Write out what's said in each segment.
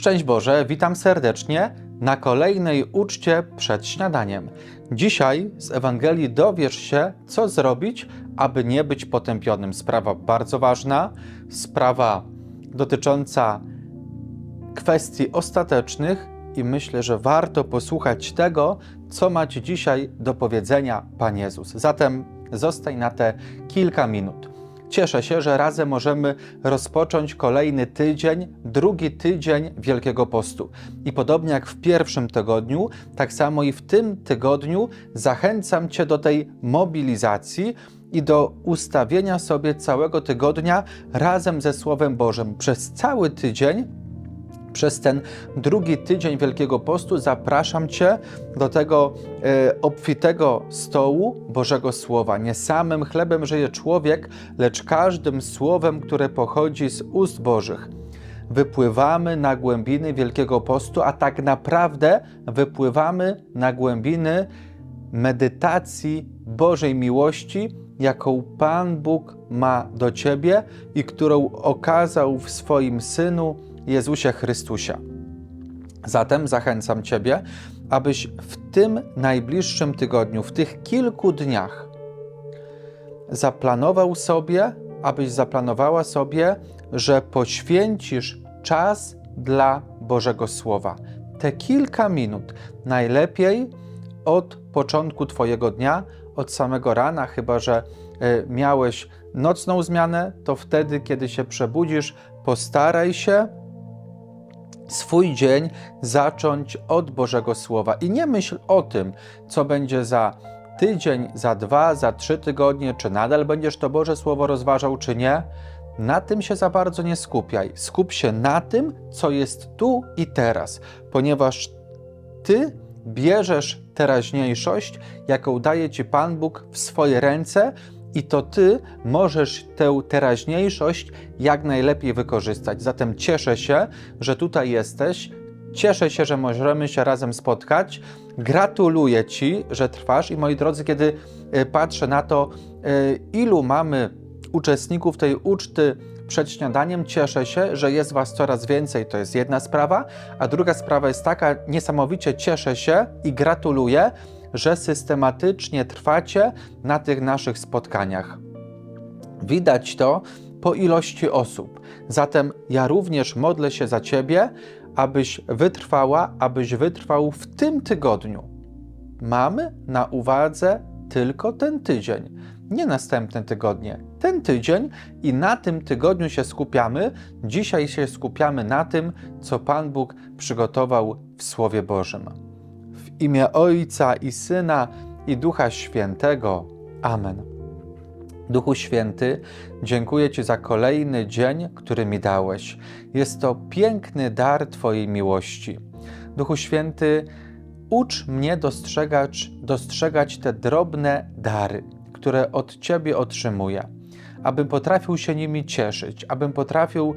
Szczęść Boże, witam serdecznie na kolejnej uczcie przed śniadaniem. Dzisiaj z Ewangelii dowiesz się, co zrobić, aby nie być potępionym. Sprawa bardzo ważna, sprawa dotycząca kwestii ostatecznych i myślę, że warto posłuchać tego, co ma Ci dzisiaj do powiedzenia Pan Jezus. Zatem zostań na te kilka minut. Cieszę się, że razem możemy rozpocząć kolejny tydzień, drugi tydzień Wielkiego Postu. I podobnie jak w pierwszym tygodniu, tak samo i w tym tygodniu zachęcam Cię do tej mobilizacji i do ustawienia sobie całego tygodnia razem ze Słowem Bożym. Przez cały tydzień przez ten drugi tydzień Wielkiego Postu zapraszam Cię do tego e, obfitego stołu Bożego Słowa. Nie samym chlebem żyje człowiek, lecz każdym słowem, które pochodzi z ust Bożych. Wypływamy na głębiny Wielkiego Postu, a tak naprawdę wypływamy na głębiny medytacji Bożej miłości, jaką Pan Bóg ma do Ciebie i którą okazał w swoim Synu Jezusie Chrystusie. Zatem zachęcam Ciebie, abyś w tym najbliższym tygodniu, w tych kilku dniach, zaplanował sobie, abyś zaplanowała sobie, że poświęcisz czas dla Bożego Słowa. Te kilka minut, najlepiej od początku Twojego dnia, od samego rana, chyba że y, miałeś nocną zmianę, to wtedy, kiedy się przebudzisz, postaraj się swój dzień zacząć od Bożego Słowa. I nie myśl o tym, co będzie za tydzień, za dwa, za trzy tygodnie, czy nadal będziesz to Boże Słowo rozważał, czy nie. Na tym się za bardzo nie skupiaj. Skup się na tym, co jest tu i teraz, ponieważ Ty bierzesz teraźniejszość, jaką daje Ci Pan Bóg w swoje ręce i to Ty możesz tę teraźniejszość jak najlepiej wykorzystać. Zatem cieszę się, że tutaj jesteś. Cieszę się, że możemy się razem spotkać. Gratuluję Ci, że trwasz. I moi drodzy, kiedy y, patrzę na to, y, ilu mamy uczestników tej uczty przed śniadaniem, cieszę się, że jest Was coraz więcej. To jest jedna sprawa. A druga sprawa jest taka, niesamowicie cieszę się i gratuluję, że systematycznie trwacie na tych naszych spotkaniach. Widać to po ilości osób. Zatem ja również modlę się za Ciebie, abyś wytrwała, abyś wytrwał w tym tygodniu. Mamy na uwadze tylko ten tydzień, nie następne tygodnie. Ten tydzień i na tym tygodniu się skupiamy. Dzisiaj się skupiamy na tym, co Pan Bóg przygotował w Słowie Bożym. Imię Ojca i Syna i Ducha Świętego. Amen. Duchu Święty, dziękuję Ci za kolejny dzień, który mi dałeś. Jest to piękny dar Twojej miłości. Duchu Święty, ucz mnie dostrzegać, dostrzegać te drobne dary, które od Ciebie otrzymuję, abym potrafił się nimi cieszyć, abym potrafił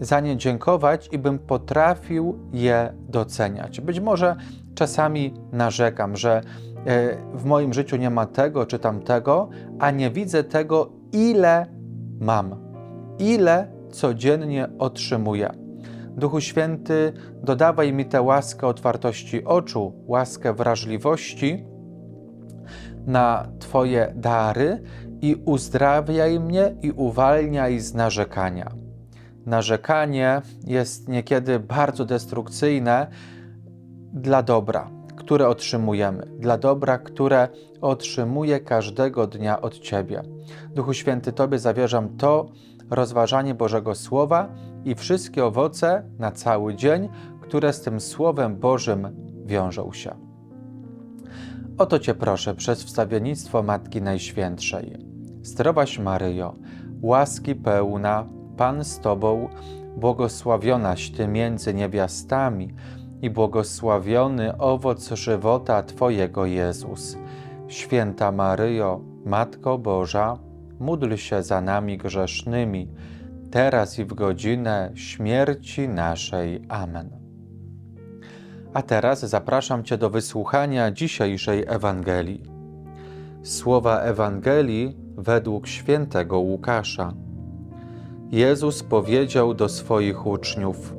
za nie dziękować i bym potrafił je doceniać. Być może czasami narzekam, że e, w moim życiu nie ma tego czy tamtego, a nie widzę tego, ile mam, ile codziennie otrzymuję. Duchu Święty, dodawaj mi tę łaskę otwartości oczu, łaskę wrażliwości na Twoje dary i uzdrawiaj mnie i uwalniaj z narzekania. Narzekanie jest niekiedy bardzo destrukcyjne dla dobra, które otrzymujemy, dla dobra, które otrzymuję każdego dnia od Ciebie. Duchu Święty, Tobie zawierzam to rozważanie Bożego Słowa i wszystkie owoce na cały dzień, które z tym Słowem Bożym wiążą się. Oto Cię proszę przez wstawiennictwo Matki Najświętszej. Zdrowaś Maryjo, łaski pełna, Pan z Tobą, błogosławionaś Ty między niewiastami i błogosławiony owoc żywota Twojego Jezus. Święta Maryjo, Matko Boża, módl się za nami grzesznymi, teraz i w godzinę śmierci naszej. Amen. A teraz zapraszam Cię do wysłuchania dzisiejszej Ewangelii. Słowa Ewangelii według świętego Łukasza. Jezus powiedział do swoich uczniów: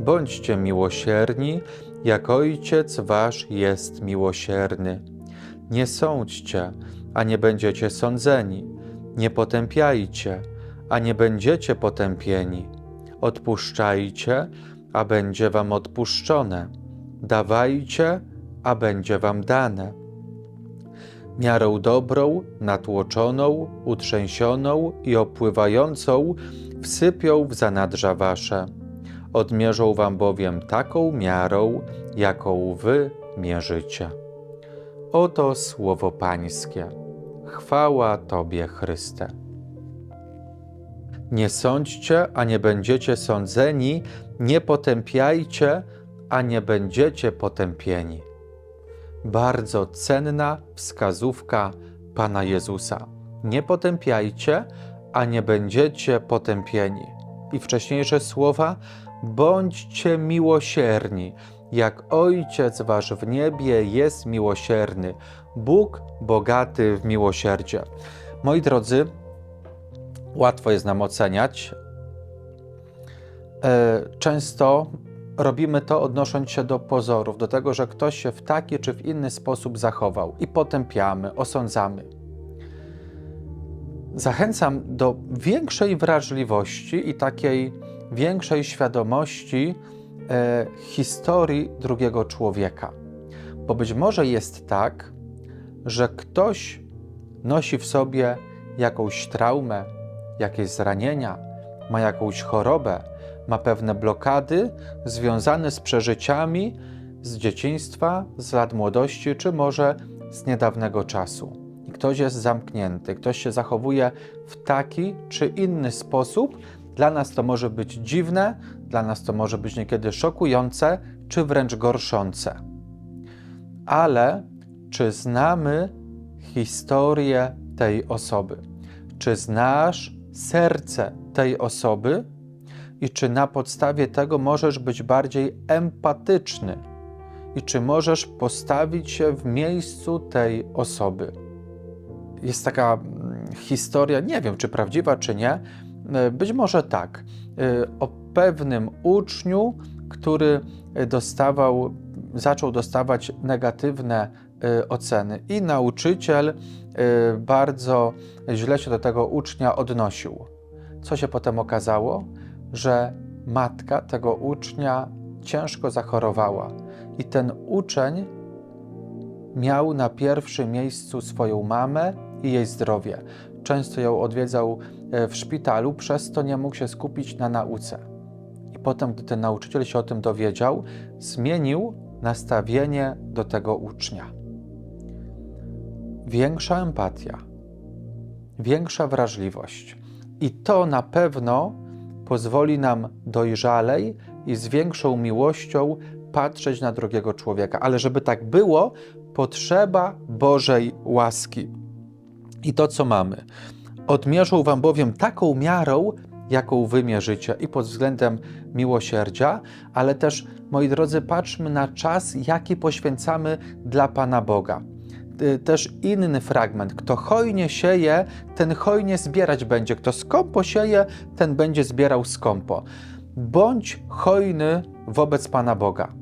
bądźcie miłosierni, jak Ojciec Wasz jest miłosierny. Nie sądźcie, a nie będziecie sądzeni. Nie potępiajcie, a nie będziecie potępieni. Odpuszczajcie, a będzie Wam odpuszczone. Dawajcie, a będzie Wam dane. Miarą dobrą, natłoczoną, utrzęsioną i opływającą wsypią w zanadrza Wasze. Odmierzą Wam bowiem taką miarą, jaką Wy mierzycie. Oto słowo Pańskie. Chwała Tobie, Chryste. Nie sądźcie, a nie będziecie sądzeni, nie potępiajcie, a nie będziecie potępieni. Bardzo cenna wskazówka Pana Jezusa. Nie potępiajcie, a nie będziecie potępieni. I wcześniejsze słowa: bądźcie miłosierni, jak Ojciec Wasz w niebie jest miłosierny, Bóg bogaty w miłosierdzie. Moi drodzy, łatwo jest nam oceniać. E, Często robimy to odnosząc się do pozorów, do tego, że ktoś się w taki czy w inny sposób zachował i potępiamy, osądzamy. Zachęcam do większej wrażliwości i takiej większej świadomości e, historii drugiego człowieka. Bo być może jest tak, że ktoś nosi w sobie jakąś traumę, jakieś zranienia, ma jakąś chorobę, ma pewne blokady związane z przeżyciami z dzieciństwa, z lat młodości, czy może z niedawnego czasu. I ktoś jest zamknięty, ktoś się zachowuje w taki czy inny sposób. Dla nas to może być dziwne, dla nas to może być niekiedy szokujące, czy wręcz gorszące. Ale czy znamy historię tej osoby? Czy znasz serce tej osoby? i czy na podstawie tego możesz być bardziej empatyczny i czy możesz postawić się w miejscu tej osoby. Jest taka mm, historia, nie wiem czy prawdziwa, czy nie, e, być może tak, e, o pewnym uczniu, który dostawał, zaczął dostawać negatywne e, oceny i nauczyciel bardzo źle się do tego ucznia odnosił. Co się potem okazało? że matka tego ucznia ciężko zachorowała i ten uczeń miał na pierwszym miejscu swoją mamę i jej zdrowie. Często ją odwiedzał w szpitalu, przez to nie mógł się skupić na nauce. I potem, gdy ten nauczyciel się o tym dowiedział, zmienił nastawienie do tego ucznia. Większa empatia, większa wrażliwość. I to na pewno pozwoli nam dojrzalej i z większą miłością patrzeć na drugiego człowieka. Ale żeby tak było, potrzeba Bożej łaski. I to, co mamy. Odmierzą wam bowiem taką miarą, jaką wy mierzycie, i pod względem miłosierdzia, ale też, moi drodzy, patrzmy na czas, jaki poświęcamy dla Pana Boga. Y, też inny fragment. Kto hojnie sieje, ten hojnie zbierać będzie. Kto skąpo sieje, ten będzie zbierał skąpo. Bądź hojny wobec Pana Boga.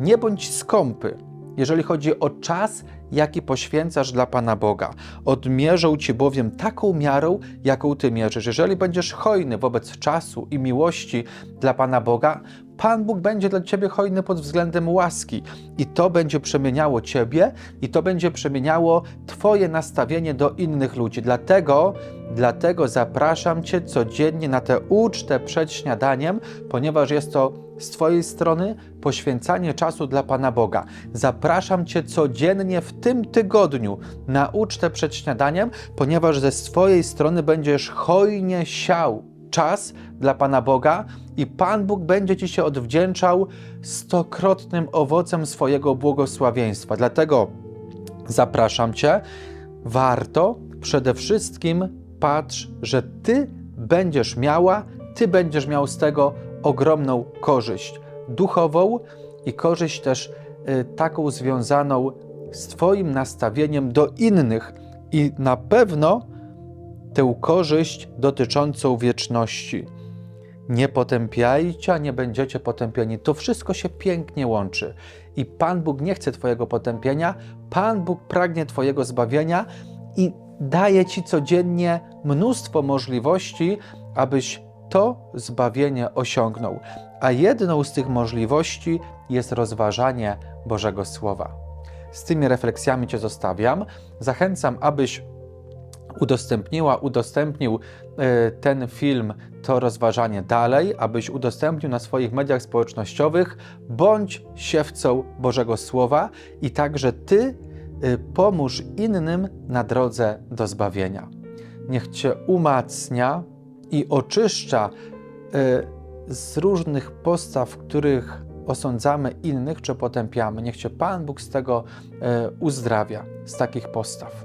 Nie bądź skąpy, jeżeli chodzi o czas, jaki poświęcasz dla Pana Boga. Odmierzą Ci bowiem taką miarą, jaką Ty mierzysz. Jeżeli będziesz hojny wobec czasu i miłości dla Pana Boga, Pan Bóg będzie dla ciebie hojny pod względem łaski i to będzie przemieniało ciebie i to będzie przemieniało twoje nastawienie do innych ludzi. Dlatego, dlatego zapraszam cię codziennie na tę ucztę przed śniadaniem, ponieważ jest to z twojej strony poświęcanie czasu dla Pana Boga. Zapraszam cię codziennie w tym tygodniu na ucztę przed śniadaniem, ponieważ ze swojej strony będziesz hojnie siał czas dla Pana Boga i Pan Bóg będzie Ci się odwdzięczał stokrotnym owocem swojego błogosławieństwa. Dlatego zapraszam Cię, warto przede wszystkim patrz, że Ty będziesz miała, Ty będziesz miał z tego ogromną korzyść duchową i korzyść też y, taką związaną z Twoim nastawieniem do innych i na pewno tę korzyść dotyczącą wieczności. Nie potępiajcie, a nie będziecie potępieni. To wszystko się pięknie łączy. I Pan Bóg nie chce Twojego potępienia, Pan Bóg pragnie Twojego zbawienia i daje Ci codziennie mnóstwo możliwości, abyś to zbawienie osiągnął. A jedną z tych możliwości jest rozważanie Bożego Słowa. Z tymi refleksjami Cię zostawiam. Zachęcam, abyś udostępniła, udostępnił e, ten film, to rozważanie dalej, abyś udostępnił na swoich mediach społecznościowych, bądź siewcą Bożego Słowa i także Ty e, pomóż innym na drodze do zbawienia. Niech Cię umacnia i oczyszcza e, z różnych postaw, których osądzamy innych czy potępiamy. Niech Cię Pan Bóg z tego e, uzdrawia, z takich postaw.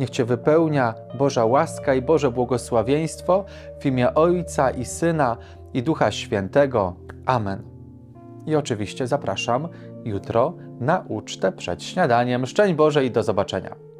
Niech Cię wypełnia Boża łaska i Boże błogosławieństwo w imię Ojca i Syna i Ducha Świętego. Amen. I oczywiście zapraszam jutro na ucztę przed śniadaniem. Szczęść Boże i do zobaczenia.